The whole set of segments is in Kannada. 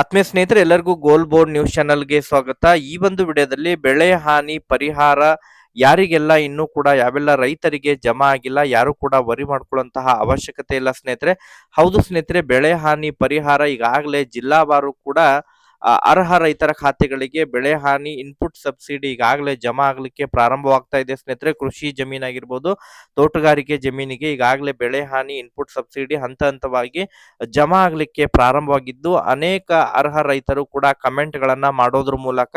ಆತ್ಮೀಯ ಸ್ನೇಹಿತರೆ, ಎಲ್ಲರಿಗೂ ಗೋಲ್ ಬೋರ್ಡ್ ನ್ಯೂಸ್ ಚಾನಲ್ಗೆ ಸ್ವಾಗತ. ಈ ಒಂದು ವಿಡಿಯೋದಲ್ಲಿ ಬೆಳೆ ಹಾನಿ ಪರಿಹಾರ ಯಾರಿಗೆಲ್ಲ ಇನ್ನೂ ಕೂಡ ಯಾವೆಲ್ಲ ರೈತರಿಗೆ ಜಮಾ ಆಗಿಲ್ಲ, ಯಾರು ಕೂಡ ವರಿ ಮಾಡ್ಕೊಳ್ಳುವಂತಹ ಅವಶ್ಯಕತೆ ಇಲ್ಲ ಸ್ನೇಹಿತರೆ. ಹೌದು ಸ್ನೇಹಿತರೆ, ಬೆಳೆ ಹಾನಿ ಪರಿಹಾರ ಈಗಾಗಲೇ ಜಿಲ್ಲಾವಾರು ಕೂಡ ಅರ್ಹ ರೈತರ ಖಾತೆಗಳಿಗೆ ಬೆಳೆ ಹಾನಿ ಇನ್ಪುಟ್ ಸಬ್ಸಿಡಿ ಈಗಾಗಲೇ ಜಮಾ ಆಗ್ಲಿಕ್ಕೆ ಪ್ರಾರಂಭವಾಗ್ತಾ ಇದೆ. ಸ್ನೇಹಿತರೆ, ಕೃಷಿ ಜಮೀನಾಗಿರ್ಬೋದು ತೋಟಗಾರಿಕೆ ಜಮೀನಿಗೆ ಈಗಾಗಲೇ ಬೆಳೆ ಹಾನಿ ಇನ್ಪುಟ್ ಸಬ್ಸಿಡಿ ಹಂತ ಹಂತವಾಗಿ ಜಮಾ ಆಗ್ಲಿಕ್ಕೆ ಪ್ರಾರಂಭವಾಗಿದ್ದು, ಅನೇಕ ಅರ್ಹ ರೈತರು ಕೂಡ ಕಮೆಂಟ್ ಗಳನ್ನ ಮಾಡೋದ್ರ ಮೂಲಕ,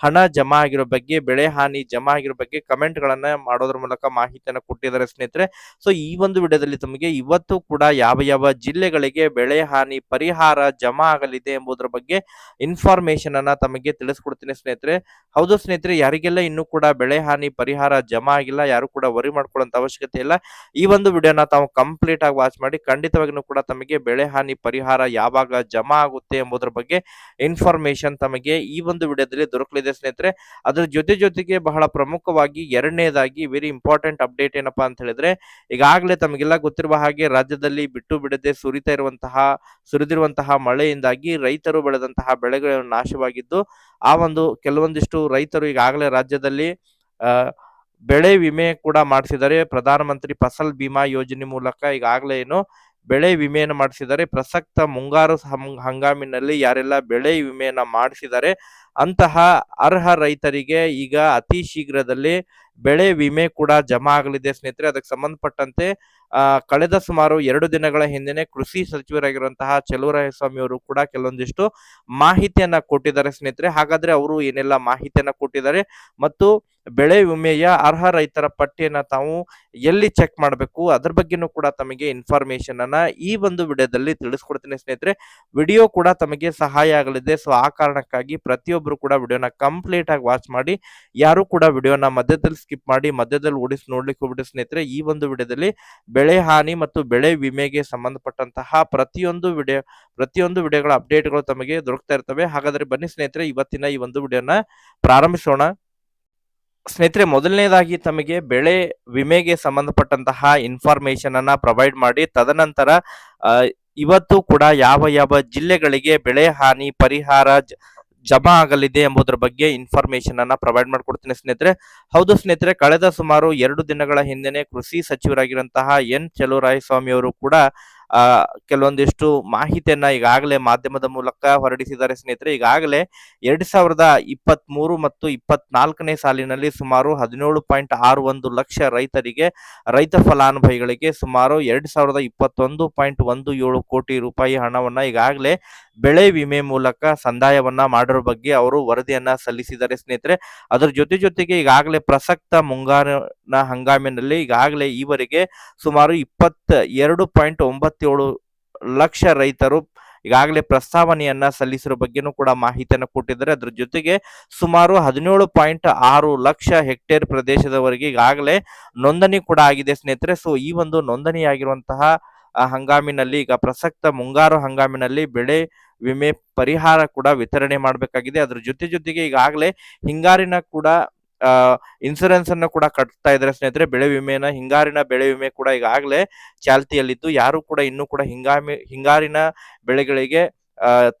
ಹಣ ಜಮಾ ಆಗಿರೋ ಬಗ್ಗೆ, ಬೆಳೆ ಹಾನಿ ಜಮಾ ಆಗಿರೋ ಬಗ್ಗೆ ಕಮೆಂಟ್ ಗಳನ್ನ ಮಾಡೋದ್ರ ಮೂಲಕ ಮಾಹಿತಿಯನ್ನು ಕೊಟ್ಟಿದ್ದಾರೆ ಸ್ನೇಹಿತರೆ. ಸೊ ಈ ಒಂದು ವಿಡಿಯೋದಲ್ಲಿ ತಮಗೆ ಇವತ್ತು ಕೂಡ ಯಾವ ಯಾವ ಜಿಲ್ಲೆಗಳಿಗೆ ಬೆಳೆ ಹಾನಿ, ಪರಿಹಾರ ಜಮಾ ಆಗಲಿದೆ ಎಂಬುದರ ಬಗ್ಗೆ ಇನ್ಫಾರ್ಮೇಶನ್ ಅನ್ನ ತಮಗೆ ತಿಳಿಸ್ಕೊಡ್ತೀನಿ ಸ್ನೇಹಿತರೆ. ಹೌದು ಸ್ನೇಹಿತರೆ, ಯಾರಿಗೆಲ್ಲ ಇನ್ನೂ ಕೂಡ ಬೆಳೆ ಹಾನಿ, ಪರಿಹಾರ ಜಮಾ ಆಗಿಲ್ಲ, ಯಾರು ಕೂಡ ವರಿ ಮಾಡ್ಕೊಳ್ಳೋಂತ ಅವಶ್ಯಕತೆ ಇಲ್ಲ, ಈ ಒಂದು ವಿಡಿಯೋನ ತಾವು ಕಂಪ್ಲೀಟ್ ಆಗಿ ವಾಚ್ ಮಾಡಿ ಖಂಡಿತವಾಗಿಯೂ ಕೂಡ ತಮಗೆ ಬೆಳೆ ಹಾನಿ, ಪರಿಹಾರ ಯಾವಾಗ ಜಮಾ ಆಗುತ್ತೆ ಎಂಬುದರ ಬಗ್ಗೆ ಇನ್ಫಾರ್ಮೇಶನ್ ತಮಗೆ ಈ ಒಂದು ವಿಡಿಯೋದಲ್ಲಿ ದೊರಕಲಿದೆ ಸ್ನೇಹಿತರೆ. ಅದರ ಜೊತೆ ಜೊತೆಗೆ ಬಹಳ ಪ್ರಮುಖವಾಗಿ ಎರಡನೇದಾಗಿ ವೆರಿ ಇಂಪಾರ್ಟೆಂಟ್ ಅಪ್ಡೇಟ್ ಏನಪ್ಪಾ ಅಂತ ಹೇಳಿದ್ರೆ, ಈಗಾಗಲೇ ತಮಗೆಲ್ಲ ಗೊತ್ತಿರುವ ಹಾಗೆ ರಾಜ್ಯದಲ್ಲಿ ಬಿಟ್ಟು ಬಿಡದೆ ಸುರಿತಾ ಇರುವಂತಹ, ಸುರಿದಿರುವಂತಹ ಮಳೆಯಿಂದಾಗಿ ರೈತರು ಬೆಳೆದಂತಹ ಬೆಳೆಗಳು ನಾಶವಾಗಿದ್ದು, ಆ ಒಂದು ಕೆಲವೊಂದಿಷ್ಟು ರೈತರು ಈಗಾಗಲೇ ರಾಜ್ಯದಲ್ಲಿ ಬೆಳೆ ವಿಮೆ ಕೂಡ ಮಾಡಿಸಿದ್ದಾರೆ. ಪ್ರಧಾನಮಂತ್ರಿ ಫಸಲ್ ಬಿಮಾ ಯೋಜನೆ ಮೂಲಕ ಈಗಾಗಲೇ ಏನು ಬೆಳೆ ವಿಮೆಯನ್ನು ಮಾಡಿಸಿದ್ದಾರೆ. ಪ್ರಸಕ್ತ ಮುಂಗಾರು ಹಂಗಾಮಿನಲ್ಲಿ ಯಾರೆಲ್ಲ ಬೆಳೆ ವಿಮೆಯನ್ನ ಮಾಡಿಸಿದ್ದಾರೆ, ಅಂತಹ ಅರ್ಹ ರೈತರಿಗೆ ಈಗ ಅತಿ ಶೀಘ್ರದಲ್ಲಿ ಬೆಳೆ ವಿಮೆ ಕೂಡ ಜಮಾ ಆಗಲಿದೆ. ಸ್ನೇಹಿತರೆ, ಅದಕ್ಕೆ ಸಂಬಂಧಪಟ್ಟಂತೆ ಕಳೆದ ಸುಮಾರು ಎರಡು ದಿನಗಳ ಹಿಂದೆನೆ ಕೃಷಿ ಸಚಿವರಾಗಿರುವಂತಹ ಸ್ವಾಮಿ ಅವರು ಕೂಡ ಕೆಲವೊಂದಿಷ್ಟು ಮಾಹಿತಿಯನ್ನ ಕೊಟ್ಟಿದ್ದಾರೆ ಸ್ನೇಹಿತರೆ. ಹಾಗಾದ್ರೆ ಅವರು ಏನೆಲ್ಲ ಮಾಹಿತಿಯನ್ನ ಕೊಟ್ಟಿದ್ದಾರೆ ಮತ್ತು ಬೆಳೆ ವಿಮೆಯ ಅರ್ಹ ರೈತರ ಪಟ್ಟಿಯನ್ನ ತಾವು ಎಲ್ಲಿ ಚೆಕ್ ಮಾಡಬೇಕು? ಅದ್ರ ಬಗ್ಗೆನೂ ಕೂಡ ತಮಗೆ ಇನ್ಫಾರ್ಮೇಶನ್ ಅನ್ನ ಈ ಒಂದು ವಿಡಿಯೋದಲ್ಲಿ ತಿಳಿಸ್ಕೊಡ್ತೀನಿ ಸ್ನೇಹಿತರೆ. ವಿಡಿಯೋ ಕೂಡ ತಮಗೆ ಸಹಾಯ ಆಗಲಿದೆ. ಸೊ ಆ ಕಾರಣಕ್ಕಾಗಿ ಪ್ರತಿಯೊಬ್ಬರು ಕೂಡ ವಿಡಿಯೋನ ಕಂಪ್ಲೀಟ್ ಆಗಿ ವಾಚ್ ಮಾಡಿ. ಯಾರು ಕೂಡ ವಿಡಿಯೋನ ಮಧ್ಯದಲ್ಲಿ ಸ್ಕಿಪ್ ಮಾಡಿ, ಮಧ್ಯದಲ್ಲಿ ಓಡಿಸಿ ನೋಡ್ಲಿಕ್ಕೆ ಹೋಗ್ಬಿಟ್ಟು ಸ್ನೇಹಿತರೆ, ಈ ಒಂದು ವಿಡಿಯೋದಲ್ಲಿ ಬೆಳೆ ಹಾನಿ ಮತ್ತು ಬೆಳೆ ವಿಮೆಗೆ ಸಂಬಂಧಪಟ್ಟಂತಹ ಪ್ರತಿಯೊಂದು ವಿಡಿಯೋ, ಪ್ರತಿಯೊಂದು ವಿಡಿಯೋಗಳ ಅಪ್ಡೇಟ್ಗಳು ತಮಗೆ ದೊರಕ್ತಾ ಇರ್ತವೆ. ಹಾಗಾದ್ರೆ ಬನ್ನಿ ಸ್ನೇಹಿತರೆ, ಇವತ್ತಿನ ಈ ಒಂದು ವಿಡಿಯೋನ ಪ್ರಾರಂಭಿಸೋಣ. ಸ್ನೇಹಿತರೆ, ಮೊದಲನೇದಾಗಿ ತಮಗೆ ಬೆಳೆ ವಿಮೆಗೆ ಸಂಬಂಧಪಟ್ಟಂತಹ ಇನ್ಫಾರ್ಮೇಶನ್ ಅನ್ನ ಪ್ರೊವೈಡ್ ಮಾಡಿ, ತದನಂತರ ಇವತ್ತು ಕೂಡ ಯಾವ ಯಾವ ಜಿಲ್ಲೆಗಳಿಗೆ ಬೆಳೆ ಹಾನಿ, ಪರಿಹಾರ ಜಮಾ ಆಗಲಿದೆ ಎಂಬುದರ ಬಗ್ಗೆ ಇನ್ಫಾರ್ಮೇಶನ್ ಅನ್ನ ಪ್ರೊವೈಡ್ ಮಾಡಿಕೊಡ್ತೇನೆ ಸ್ನೇಹಿತರೆ. ಹೌದು ಸ್ನೇಹಿತರೆ, ಕಳೆದ ಸುಮಾರು ಎರಡು ದಿನಗಳ ಹಿಂದೆನೆ ಕೃಷಿ ಸಚಿವರಾಗಿರುವಂತಹ ಎನ್ ಸ್ವಾಮಿ ಅವರು ಕೂಡ ಆ, ಕೆಲವೊಂದಿಷ್ಟು ಮಾಹಿತಿಯನ್ನ ಈಗಾಗಲೇ ಮಾಧ್ಯಮದ ಮೂಲಕ ಹೊರಡಿಸಿದ್ದಾರೆ ಸ್ನೇಹಿತರೆ. ಈಗಾಗಲೇ ಎರಡ್ ಸಾವಿರದ ಇಪ್ಪತ್ತ್ ಮೂರು ಮತ್ತು ಇಪ್ಪತ್ನಾಲ್ಕನೇ ಸಾಲಿನಲ್ಲಿ ಸುಮಾರು ಹದಿನೇಳು ಪಾಯಿಂಟ್ ಆರು ಒಂದು ಲಕ್ಷ ರೈತರಿಗೆ, ರೈತ ಫಲಾನುಭವಿಗಳಿಗೆ ಸುಮಾರು ಎರಡ್ ಸಾವಿರದ ಇಪ್ಪತ್ತೊಂದು ಪಾಯಿಂಟ್ ಒಂದು ಏಳು ಕೋಟಿ ರೂಪಾಯಿ ಹಣವನ್ನ ಈಗಾಗಲೇ ಬೆಳೆ ವಿಮೆ ಮೂಲಕ ಸಂದಾಯವನ್ನ ಮಾಡಿರೋ ಬಗ್ಗೆ ಅವರು ವರದಿಯನ್ನ ಸಲ್ಲಿಸಿದ್ದಾರೆ ಸ್ನೇಹಿತರೆ. ಅದರ ಜೊತೆ ಜೊತೆಗೆ ಈಗಾಗಲೇ ಪ್ರಸಕ್ತ ಮುಂಗಾರಿನ ಹಂಗಾಮಿನಲ್ಲಿ ಈಗಾಗಲೇ ಈವರೆಗೆ ಸುಮಾರು ಇಪ್ಪತ್ತ ಎರಡು ಪಾಯಿಂಟ್ ಒಂಬತ್ತೇಳು ಲಕ್ಷ ರೈತರು ಈಗಾಗಲೇ ಪ್ರಸ್ತಾವನೆಯನ್ನ ಸಲ್ಲಿಸಿರೋ ಬಗ್ಗೆನೂ ಕೂಡ ಮಾಹಿತಿಯನ್ನು ಕೊಟ್ಟಿದ್ದಾರೆ. ಅದ್ರ ಜೊತೆಗೆ ಸುಮಾರು ಹದಿನೇಳು ಪಾಯಿಂಟ್ ಆರು ಲಕ್ಷ ಹೆಕ್ಟೇರ್ ಪ್ರದೇಶದವರೆಗೆ ಈಗಾಗಲೇ ನೋಂದಣಿ ಕೂಡ ಆಗಿದೆ ಸ್ನೇಹಿತರೆ. ಸೊ ಈ ಒಂದು ನೋಂದಣಿಯಾಗಿರುವಂತಹ ಹಂಗಾಮಿನಲ್ಲಿ ಈಗ ಪ್ರಸಕ್ತ ಮುಂಗಾರು ಹಂಗಾಮಿನಲ್ಲಿ ಬೆಳೆ ವಿಮೆ ಪರಿಹಾರ ಕೂಡ ವಿತರಣೆ ಮಾಡಬೇಕಾಗಿದೆ. ಅದ್ರ ಜೊತೆ ಜೊತೆಗೆ ಈಗಾಗಲೇ ಹಿಂಗಾರಿನ ಕೂಡ ಇನ್ಸೂರೆನ್ಸ್ ಅನ್ನು ಕೂಡ ಕಟ್ತಾ ಇದ್ದಾರೆ ಸ್ನೇಹಿತರೆ. ಬೆಳೆ ವಿಮೆನ, ಹಿಂಗಾರಿನ ಬೆಳೆ ವಿಮೆ ಕೂಡ ಈಗಾಗಲೇ ಚಾಲ್ತಿಯಲ್ಲಿದ್ದು ಯಾರು ಕೂಡ ಇನ್ನೂ ಕೂಡ ಹಿಂಗಾಮಿ, ಹಿಂಗಾರಿನ ಬೆಳೆಗಳಿಗೆ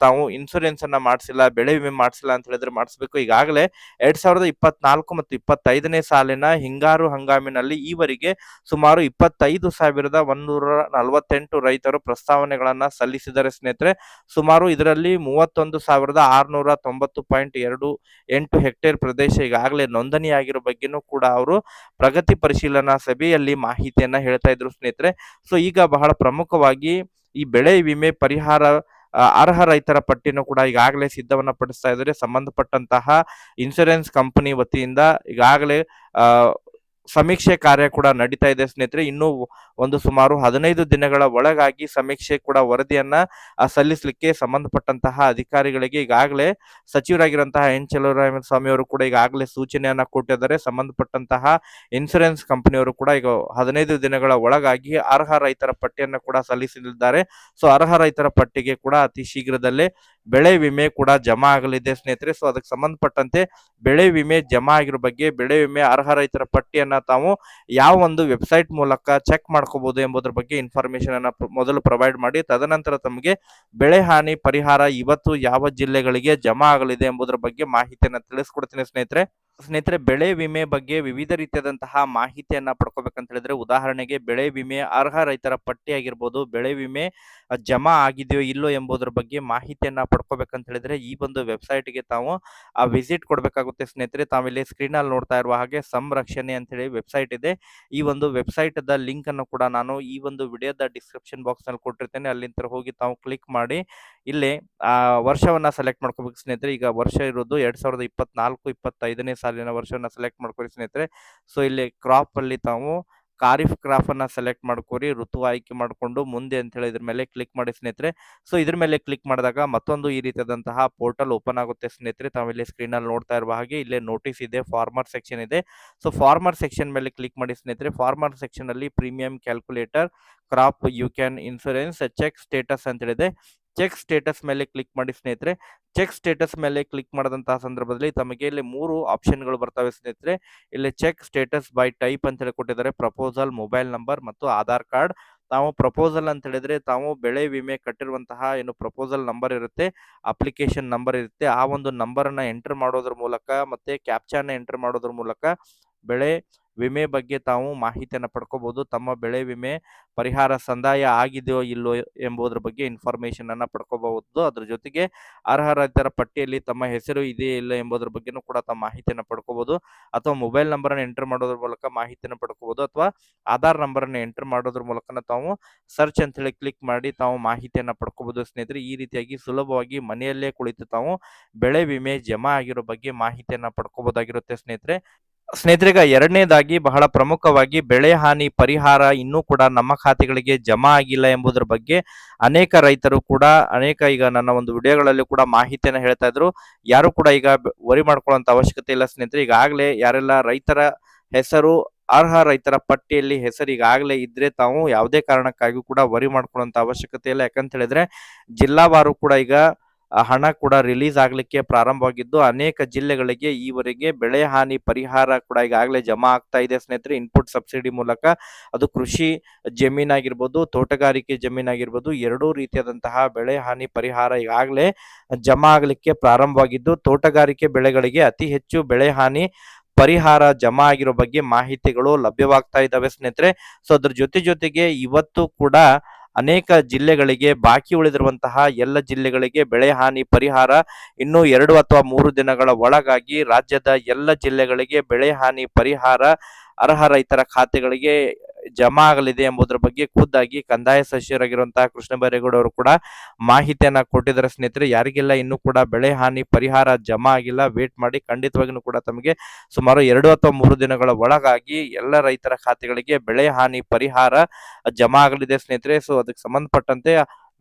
ತಾವು ಇನ್ಸೂರೆನ್ಸ್ ಅನ್ನ ಮಾಡಿಸಿಲ್ಲ, ಬೆಳೆ ವಿಮೆ ಮಾಡಿಸಿಲ್ಲ ಅಂತ ಹೇಳಿದ್ರೆ ಮಾಡಿಸ್ಬೇಕು. ಈಗಾಗಲೇ ಎರಡ್ ಸಾವಿರದ ಇಪ್ಪತ್ನಾಲ್ಕು ಮತ್ತು ಇಪ್ಪತ್ತೈದನೇ ಸಾಲಿನ ಹಿಂಗಾರು ಹಂಗಾಮಿನಲ್ಲಿ ಈವರೆಗೆ ಸುಮಾರು ಇಪ್ಪತ್ತೈದು ಸಾವಿರದ ಒಂದೂರ ನಲವತ್ತೆಂಟು ರೈತರು ಪ್ರಸ್ತಾವನೆಗಳನ್ನ ಸಲ್ಲಿಸಿದರೆ ಸ್ನೇಹಿತರೆ. ಸುಮಾರು ಇದರಲ್ಲಿ ಮೂವತ್ತೊಂದು ಸಾವಿರದ ಆರ್ನೂರ ತೊಂಬತ್ತು ಪಾಯಿಂಟ್ ಎರಡು ಎಂಟು ಹೆಕ್ಟೇರ್ ಪ್ರದೇಶ ಈಗಾಗಲೇ ನೋಂದಣಿಯಾಗಿರೋ ಬಗ್ಗೆನೂ ಕೂಡ ಅವರು ಪ್ರಗತಿ ಪರಿಶೀಲನಾ ಸಭೆಯಲ್ಲಿ ಮಾಹಿತಿಯನ್ನ ಹೇಳ್ತಾ ಇದ್ರು ಸ್ನೇಹಿತರೆ. ಸೊ, ಈಗ ಬಹಳ ಪ್ರಮುಖವಾಗಿ ಈ ಬೆಳೆ ವಿಮೆ ಪರಿಹಾರ ಅರ್ಹ ರೈತರ ಪಟ್ಟಿಯನ್ನು ಕೂಡ ಈಗಾಗಲೇ ಸಿದ್ಧವನ್ನ ಪಡಿಸ್ತಾ ಇದ್ದಾರೆ. ಸಂಬಂಧಪಟ್ಟಂತಹ ಇನ್ಸೂರೆನ್ಸ್ ಕಂಪನಿ ವತಿಯಿಂದ ಈಗಾಗಲೇ ಸಮೀಕ್ಷೆ ಕಾರ್ಯ ಕೂಡ ನಡೀತಾ ಇದೆ ಸ್ನೇಹಿತರೆ. ಇನ್ನು ಒಂದು ಸುಮಾರು ಹದಿನೈದು ದಿನಗಳ ಒಳಗಾಗಿ ಸಮೀಕ್ಷೆ ಕೂಡ ವರದಿಯನ್ನ ಸಲ್ಲಿಸಲಿಕ್ಕೆ ಸಂಬಂಧಪಟ್ಟಂತಹ ಅಧಿಕಾರಿಗಳಿಗೆ ಈಗಾಗಲೇ ಸಚಿವರಾಗಿರುವಂತಹ ಎನ್. ಸ್ವಾಮಿ ಅವರು ಕೂಡ ಈಗಾಗಲೇ ಸೂಚನೆಯನ್ನ ಕೊಟ್ಟಿದ್ದಾರೆ. ಸಂಬಂಧಪಟ್ಟಂತಹ ಇನ್ಸೂರೆನ್ಸ್ ಕಂಪನಿಯವರು ಕೂಡ ಈಗ ಹದಿನೈದು ದಿನಗಳ ಒಳಗಾಗಿ ಅರ್ಹ ರೈತರ ಪಟ್ಟಿಯನ್ನು ಕೂಡ ಸಲ್ಲಿಸಲಿದ್ದಾರೆ ಸೊ, ಅರ್ಹ ರೈತರ ಪಟ್ಟಿಗೆ ಕೂಡ ಅತಿ ಶೀಘ್ರದಲ್ಲೇ ಬೆಳೆ ವಿಮೆ ಕೂಡ ಜಮಾ ಆಗಲಿದೆ ಸ್ನೇಹಿತರೆ. ಸೊ ಅದಕ್ಕೆ ಸಂಬಂಧಪಟ್ಟಂತೆ ಬೆಳೆ ವಿಮೆ ಜಮಾ ಆಗಿರೋ ಬಗ್ಗೆ ಬೆಳೆ ವಿಮೆ ಅರ್ಹ ರೈತರ ಪಟ್ಟಿಯನ್ನ ತಾವು ಯಾವ ಒಂದು ವೆಬ್ಸೈಟ್ ಮೂಲಕ ಚೆಕ್ ಮಾಡ್ಕೋಬಹುದು ಎಂಬುದರ ಬಗ್ಗೆ ಇನ್ಫಾರ್ಮೇಶನ್ ಅನ್ನ ಮೊದಲು ಪ್ರೊವೈಡ್ ಮಾಡಿ. ತದನಂತರ ತಮಗೆ ಬೆಳೆ ಹಾನಿ ಪರಿಹಾರ ಇವತ್ತು ಯಾವ ಜಿಲ್ಲೆಗಳಿಗೆ ಜಮಾ ಆಗಲಿದೆ ಎಂಬುದರ ಬಗ್ಗೆ ಮಾಹಿತಿಯನ್ನು ತಿಳಿಸ್ಕೊಡ್ತೀನಿ ಸ್ನೇಹಿತರೆ. ಸ್ನೇಹಿತರೆ, ಬೆಳೆ ವಿಮೆ ಬಗ್ಗೆ ವಿವಿಧ ರೀತಿಯಾದಂತಹ ಮಾಹಿತಿಯನ್ನ ಪಡ್ಕೋಬೇಕಂತ ಹೇಳಿದ್ರೆ, ಉದಾಹರಣೆಗೆ ಬೆಳೆ ವಿಮೆ ಅರ್ಹ ರೈತರ ಪಟ್ಟಿ ಆಗಿರ್ಬೋದು ಬೆಳೆ ವಿಮೆ ಜಮಾ ಆಗಿದೆಯೋ ಇಲ್ಲೋ ಎಂಬುದರ ಬಗ್ಗೆ ಮಾಹಿತಿಯನ್ನ ಪಡ್ಕೋಬೇಕಂತ ಹೇಳಿದ್ರೆ, ಈ ಒಂದು ವೆಬ್ಸೈಟ್ಗೆ ತಾವು ಆ ವಿಸಿಟ್ ಕೊಡಬೇಕಾಗುತ್ತೆ ಸ್ನೇಹಿತರೆ. ತಾವಿಲ್ಲಿ ಸ್ಕ್ರೀನ್ ಅಲ್ಲಿ ನೋಡ್ತಾ ಇರುವ ಹಾಗೆ ಸಂರಕ್ಷಣೆ ಅಂತ ಹೇಳಿ ವೆಬ್ಸೈಟ್ ಇದೆ. ಈ ಒಂದು ವೆಬ್ಸೈಟ್ ದ ಲಿಂಕ್ ಅನ್ನು ಕೂಡ ನಾನು ಈ ಒಂದು ವಿಡಿಯೋದ ಡಿಸ್ಕ್ರಿಪ್ಷನ್ ಬಾಕ್ಸ್ನಲ್ಲಿ ಕೊಟ್ಟಿರ್ತೇನೆ. ಅಲ್ಲಿಂದ ಹೋಗಿ ತಾವು ಕ್ಲಿಕ್ ಮಾಡಿ, ಇಲ್ಲಿ ಆ ವರ್ಷವನ್ನ ಸೆಲೆಕ್ಟ್ ಮಾಡ್ಕೋಬೇಕು ಸ್ನೇಹಿತರೆ. ಈಗ ವರ್ಷ ಇರೋದು ಎರಡ್ ಸಾವಿರದ ಇಪ್ಪತ್ನಾಲ್ಕು, ಇಪ್ಪತ್ತೈದನೇ ಸಾಲಿನ ವರ್ಷವನ್ನ ಸೆಲೆಕ್ಟ್ ಮಾಡ್ಕೊರಿ ಸ್ನೇಹಿತರೆ. ಸೊ ಇಲ್ಲಿ ಕ್ರಾಪ್ ಅಲ್ಲಿ ತಾವು ಖಾರಿಫ್ ಕ್ರಾಪ್ ಅನ್ನ ಸೆಲೆಕ್ಟ್ ಮಾಡ್ಕೊರಿ ಋತು ಆಯ್ಕೆ ಮಾಡಿಕೊಂಡು ಮುಂದೆ ಅಂತ ಹೇಳಿ ಇದ್ರ ಮೇಲೆ ಕ್ಲಿಕ್ ಮಾಡಿ ಸ್ನೇಹಿತರೆ. ಸೊ ಇದ್ರ ಮೇಲೆ ಕ್ಲಿಕ್ ಮಾಡಿದಾಗ ಮತ್ತೊಂದು ಈ ರೀತಿಯಾದಂತಹ ಪೋರ್ಟಲ್ ಓಪನ್ ಆಗುತ್ತೆ ಸ್ನೇಹಿತರೆ. ತಾವಿಲ್ಲಿ ಸ್ಕ್ರೀನ್ ಅಲ್ಲಿ ನೋಡ್ತಾ ಇರುವ ಹಾಗೆ ಇಲ್ಲೇ ನೋಟಿಸ್ ಇದೆ ಫಾರ್ಮರ್ ಸೆಕ್ಷನ್ ಇದೆ. ಸೊ ಫಾರ್ಮರ್ ಸೆಕ್ಷನ್ ಮೇಲೆ ಕ್ಲಿಕ್ ಮಾಡಿ ಸ್ನೇಹಿತರೆ. ಫಾರ್ಮರ್ ಸೆಕ್ಷನ್ ಅಲ್ಲಿ premium calculator crop you can insurance check status ಅಂತ ಹೇಳಿದೆ. ಚೆಕ್ ಸ್ಟೇಟಸ್ ಮೇಲೆ ಕ್ಲಿಕ್ ಮಾಡಿ ಸ್ನೇಹಿತರೆ. ಚೆಕ್ ಸ್ಟೇಟಸ್ ಮೇಲೆ ಕ್ಲಿಕ್ ಮಾಡಿದಂತಹ ಸಂದರ್ಭದಲ್ಲಿ ತಮಗೆ ಇಲ್ಲಿ ಮೂರು ಆಪ್ಷನ್ಗಳು ಬರ್ತವೆ ಸ್ನೇಹಿತರೆ. ಇಲ್ಲಿ ಚೆಕ್ ಸ್ಟೇಟಸ್ ಬೈ ಟೈಪ್ ಅಂತ ಹೇಳಿ ಕೊಟ್ಟಿದ್ದಾರೆ. ಪ್ರಪೋಸಲ್, ಮೊಬೈಲ್ ನಂಬರ್ ಮತ್ತು ಆಧಾರ್ ಕಾರ್ಡ್. ತಾವು ಪ್ರಪೋಸಲ್ ಅಂತ ಹೇಳಿದ್ರೆ ತಾವು ಬೆಳೆ ವಿಮೆ ಕಟ್ಟಿರುವಂತಹ ಏನು ಪ್ರಪೋಸಲ್ ನಂಬರ್ ಇರುತ್ತೆ, ಅಪ್ಲಿಕೇಶನ್ ನಂಬರ್ ಇರುತ್ತೆ. ಆ ಒಂದು ನಂಬರ್ ಅನ್ನ ಎಂಟರ್ ಮಾಡೋದ್ರ ಮೂಲಕ ಮತ್ತೆ ಕ್ಯಾಪ್ಚಾನ ಎಂಟರ್ ಮಾಡೋದ್ರ ಮೂಲಕ ಬೆಳೆ ವಿಮೆ ಬಗ್ಗೆ ತಾವು ಮಾಹಿತಿಯನ್ನು ಪಡ್ಕೋಬಹುದು ತಮ್ಮ ಬೆಳೆ ವಿಮೆ ಪರಿಹಾರ ಸಂದಾಯ ಆಗಿದೆಯೋ ಇಲ್ಲೋ ಎಂಬುದರ ಬಗ್ಗೆ ಇನ್ಫಾರ್ಮೇಶನ್ ಅನ್ನ ಪಡ್ಕೋಬಹುದು. ಅದ್ರ ಜೊತೆಗೆ ಅರ್ಹ ಪಟ್ಟಿಯಲ್ಲಿ ತಮ್ಮ ಹೆಸರು ಇದೆಯೇ ಇಲ್ಲ ಎಂಬುದರ ಬಗ್ಗೆನೂ ಕೂಡ ತಮ್ಮ ಮಾಹಿತಿಯನ್ನು ಪಡ್ಕೋಬಹುದು ಅಥವಾ ಮೊಬೈಲ್ ನಂಬರ್ ಅನ್ನು ಎಂಟರ್ ಮಾಡೋದ್ರ ಮೂಲಕ ಮಾಹಿತಿಯನ್ನು ಪಡ್ಕೋಬಹುದು ಅಥವಾ ಆಧಾರ್ ನಂಬರ್ ಅನ್ನು ಎಂಟರ್ ಮಾಡೋದ್ರ ಮೂಲಕ ತಾವು ಸರ್ಚ್ ಅಂತ ಹೇಳಿ ಕ್ಲಿಕ್ ಮಾಡಿ ತಾವು ಮಾಹಿತಿಯನ್ನು ಪಡ್ಕೋಬಹುದು ಸ್ನೇಹಿತರೆ, ಈ ರೀತಿಯಾಗಿ ಸುಲಭವಾಗಿ ಮನೆಯಲ್ಲೇ ಕುಳಿತು ತಾವು ಬೆಳೆ ವಿಮೆ ಜಮಾ ಆಗಿರೋ ಬಗ್ಗೆ ಮಾಹಿತಿಯನ್ನ ಪಡ್ಕೋಬಹುದಾಗಿರುತ್ತೆ ಸ್ನೇಹಿತರೆ. ಸ್ನೇಹಿತರೆ ಈಗ ಎರಡನೇದಾಗಿ ಬಹಳ ಪ್ರಮುಖವಾಗಿ ಬೆಳೆ ಹಾನಿ ಪರಿಹಾರ ಇನ್ನೂ ಕೂಡ ನಮ್ಮ ಖಾತೆಗಳಿಗೆ ಜಮಾ ಆಗಿಲ್ಲ ಎಂಬುದರ ಬಗ್ಗೆ ಅನೇಕ ರೈತರು ಕೂಡ, ಅನೇಕ ಈಗ ನನ್ನ ಒಂದು ವಿಡಿಯೋಗಳಲ್ಲಿ ಕೂಡ ಮಾಹಿತಿಯನ್ನು ಹೇಳ್ತಾ ಇದ್ರು. ಯಾರು ಕೂಡ ಈಗ ವರಿ ಮಾಡ್ಕೊಳ್ಳುವಂತ ಅವಶ್ಯಕತೆ ಇಲ್ಲ ಸ್ನೇಹಿತರೆ. ಈಗಾಗಲೇ ಯಾರೆಲ್ಲ ರೈತರ ಹೆಸರು, ಅರ್ಹ ರೈತರ ಪಟ್ಟಿಯಲ್ಲಿ ಹೆಸರು ಈಗಾಗಲೇ ಇದ್ರೆ ತಾವು ಯಾವುದೇ ಕಾರಣಕ್ಕಾಗಿ ಕೂಡ ವರಿ ಮಾಡ್ಕೊಳ್ಳುವಂತ ಅವಶ್ಯಕತೆ ಇಲ್ಲ. ಯಾಕಂತ ಹೇಳಿದ್ರೆ ಜಿಲ್ಲಾವಾರು ಕೂಡ ಈಗ ಹಣ ಕೂಡ ರಿಲೀಸ್ ಆಗಲಿಕ್ಕೆ ಪ್ರಾರಂಭವಾಗಿದ್ದು, ಅನೇಕ ಜಿಲ್ಲೆಗಳಿಗೆ ಈವರೆಗೆ ಬೆಳೆ ಹಾನಿ ಪರಿಹಾರ ಕೂಡ ಈಗಾಗಲೇ ಜಮಾ ಆಗ್ತಾ ಇದೆ ಸ್ನೇಹಿತರೆ. ಇನ್ಪುಟ್ ಸಬ್ಸಿಡಿ ಮೂಲಕ ಅದು ಕೃಷಿ ಜಮೀನಾಗಿರ್ಬೋದು, ತೋಟಗಾರಿಕೆ ಜಮೀನಾಗಿರ್ಬೋದು, ಎರಡೂ ರೀತಿಯಾದಂತಹ ಬೆಳೆ ಹಾನಿ ಪರಿಹಾರ ಈಗಾಗಲೇ ಜಮಾ ಆಗ್ಲಿಕ್ಕೆ ಪ್ರಾರಂಭವಾಗಿದ್ದು, ತೋಟಗಾರಿಕೆ ಬೆಳೆಗಳಿಗೆ ಅತಿ ಹೆಚ್ಚು ಬೆಳೆ ಹಾನಿ ಪರಿಹಾರ ಜಮಾ ಆಗಿರೋ ಬಗ್ಗೆ ಮಾಹಿತಿಗಳು ಲಭ್ಯವಾಗ್ತಾ ಇದ್ದಾವೆ ಸ್ನೇಹಿತರೆ. ಸೊ ಅದ್ರ ಜೊತೆ ಜೊತೆಗೆ ಇವತ್ತು ಕೂಡ ಅನೇಕ ಜಿಲ್ಲೆಗಳಿಗೆ ಬಾಕಿ ಉಳಿದಿರುವಂತಹ ಎಲ್ಲ ಜಿಲ್ಲೆಗಳಿಗೆ ಬೆಳೆ ಹಾನಿ ಪರಿಹಾರ ಇನ್ನು ಎರಡು ಅಥವಾ ಮೂರು ದಿನಗಳ ಒಳಗಾಗಿ ರಾಜ್ಯದ ಎಲ್ಲ ಜಿಲ್ಲೆಗಳಿಗೆ ಬೆಳೆ ಹಾನಿ ಪರಿಹಾರ ಅರ್ಹ ರೈತರ ಖಾತೆಗಳಿಗೆ ಜಮಾ ಆಗಲಿದೆ ಎಂಬುದರ ಬಗ್ಗೆ ಖುದ್ದಾಗಿ ಕಂದಾಯ ಸಚಿವರಾಗಿರುವಂತಹ ಕೃಷ್ಣ ಬೈರೇಗೌಡ ಅವರು ಕೂಡ ಮಾಹಿತಿಯನ್ನ ಕೊಟ್ಟಿದ್ದಾರೆ. ಸ್ನೇಹಿತರೆ, ಯಾರಿಗೆಲ್ಲ ಇನ್ನೂ ಕೂಡ ಬೆಳೆ ಹಾನಿ, ಪರಿಹಾರ ಜಮಾ ಆಗಿಲ್ಲ ವೇಟ್ ಮಾಡಿ ಖಂಡಿತವಾಗಿಯೂ ಕೂಡ ತಮಗೆ ಸುಮಾರು ಎರಡು ಅಥವಾ ಮೂರು ದಿನಗಳ ಒಳಗಾಗಿ ಎಲ್ಲ ರೈತರ ಖಾತೆಗಳಿಗೆ ಬೆಳೆ ಹಾನಿ, ಪರಿಹಾರ ಜಮಾ ಆಗಲಿದೆ ಸ್ನೇಹಿತರೆ. ಸೊ ಅದಕ್ಕೆ ಸಂಬಂಧಪಟ್ಟಂತೆ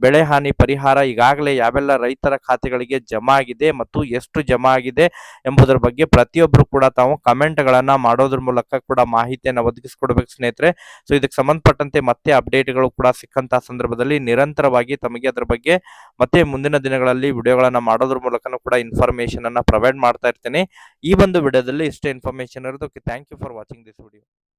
ಬೆಳೆ ಹಾನಿ ಪರಿಹಾರ ಈಗಾಗಲೇ ಯಾವೆಲ್ಲ ರೈತರ ಖಾತೆಗಳಿಗೆ ಜಮಾ ಆಗಿದೆ ಮತ್ತು ಎಷ್ಟು ಜಮಾ ಆಗಿದೆ ಎಂಬುದರ ಬಗ್ಗೆ ಪ್ರತಿಯೊಬ್ಬರು ಕೂಡ ತಾವು ಕಮೆಂಟ್ಗಳನ್ನು ಮಾಡೋದ್ರ ಮೂಲಕ ಕೂಡ ಮಾಹಿತಿಯನ್ನು ಒದಗಿಸಿಕೊಡ್ಬೇಕು ಸ್ನೇಹಿತರೆ. ಸೊ ಇದಕ್ಕೆ ಸಂಬಂಧಪಟ್ಟಂತೆ ಮತ್ತೆ ಅಪ್ಡೇಟ್ಗಳು ಕೂಡ ಸಿಕ್ಕಂತಹ ಸಂದರ್ಭದಲ್ಲಿ ನಿರಂತರವಾಗಿ ತಮಗೆ ಅದರ ಬಗ್ಗೆ ಮತ್ತೆ ಮುಂದಿನ ದಿನಗಳಲ್ಲಿ ವಿಡಿಯೋಗಳನ್ನು ಮಾಡೋದ್ರ ಮೂಲಕನೂ ಕೂಡ ಇನ್ಫಾರ್ಮೇಶನ್ ಅನ್ನು ಪ್ರೊವೈಡ್ ಮಾಡ್ತಾ ಇರ್ತೇನೆ. ಈ ಒಂದು ವಿಡಿಯೋದಲ್ಲಿ ಇಷ್ಟೇ ಇನ್ಫಾರ್ಮೇಷನ್ ಇರೋದು. Thank you for watching this video